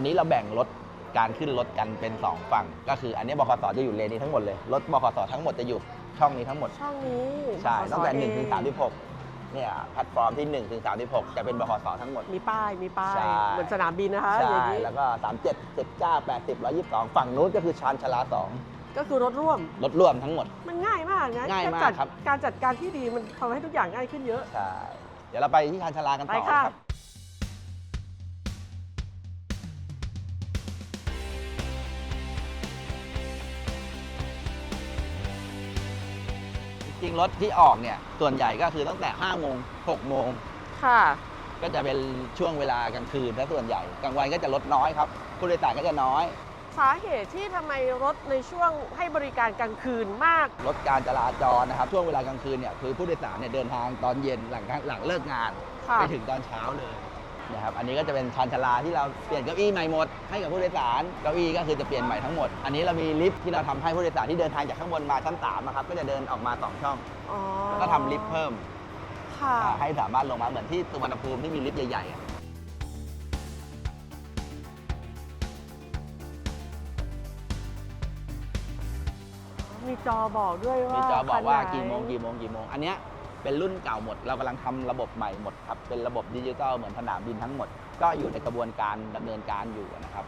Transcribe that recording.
วันนี้เราแบ่งรถการขึ้นรถกันเป็น 2 ฝั่ง ก็คืออันนี้บขสจะอยู่เลนนี้ทั้งหมดเลย รถบขสทั้งหมดจะอยู่ช่องนี้ทั้งหมด ช่องนี้ใช่บขสตั้งแต่1เอถึง36เนี่ยแพลตฟอร์มที่1ถึง36จะเป็นบขสทั้งหมด มีป้าย มีป้าย ใช่ เหมือนสนามบินนะคะอใช่ ย่างนี้แล้วก็ 37 19 80 122 ฝั่งนู้นก็คือชานชาลา ก็คือรถร่วม 2 รถร่วมทั้งหมด มันง่ายมากนะง่ายมากจัดครับ การจัดการที่ดีมันทำให้ทุกอย่างง่ายขึ้นเยอะ ใช่ เดี๋ยวเราไปที่ชานชาลากันต่อไปค่ะนะครับ จริงๆรถที่ออกเนี่ย ส่วนใหญ่ก็คือตั้งแต่5โมง6โมงค่ะ ก็จะเป็นช่วงเวลากลางคืนถ้าส่วนใหญ่กลางวันก็จะลดน้อยครับผู้โดยสารก็จะน้อย สาเหตุที่ทำไมรถในช่วงให้บริการกลางคืนมาก ลดการจราจรนะครับ ช่วงเวลากลางคืนเนี่ยคือผู้โดยสารเนี่ยเดินทางตอนเย็นหลังหลังเลิกงาน ค่ะ ไปถึงตอนเช้าเลย นะครับอันนี้ก็จะเป็นชานชาลาที่เราเปลี่ยนเก้าอี้ใหม่หมดให้กับผู้โดยสารเก้าอี้ก็คือจะเปลี่ยนใหม่ทั้งหมด อันนี้เรามีลิฟต์ที่เราทำให้ผู้โดยสารที่เดินทางจากข้างบนมาชั้นสามนะครับก็จะเดินออกมาสองช่องอ๋อแล้วก็ทำลิฟต์เพิ่ม ค่ะอ่าให้สามารถลงมาเหมือนที่สุวรรณภูมิที่มีลิฟต์ใหญ่ๆอะมีจอบอกด้วยว่ามีจอบอกว่าคันไหนกี่โมงกี่โมงกี่โมง อันเนี้ย เป็นรุ่นเก่าหมด เรากำลังทำระบบใหม่หมดครับ เป็นระบบดิจิตอลเหมือนสนามบินทั้งหมด ก็อยู่ในกระบวนการดำเนินการอยู่นะครับ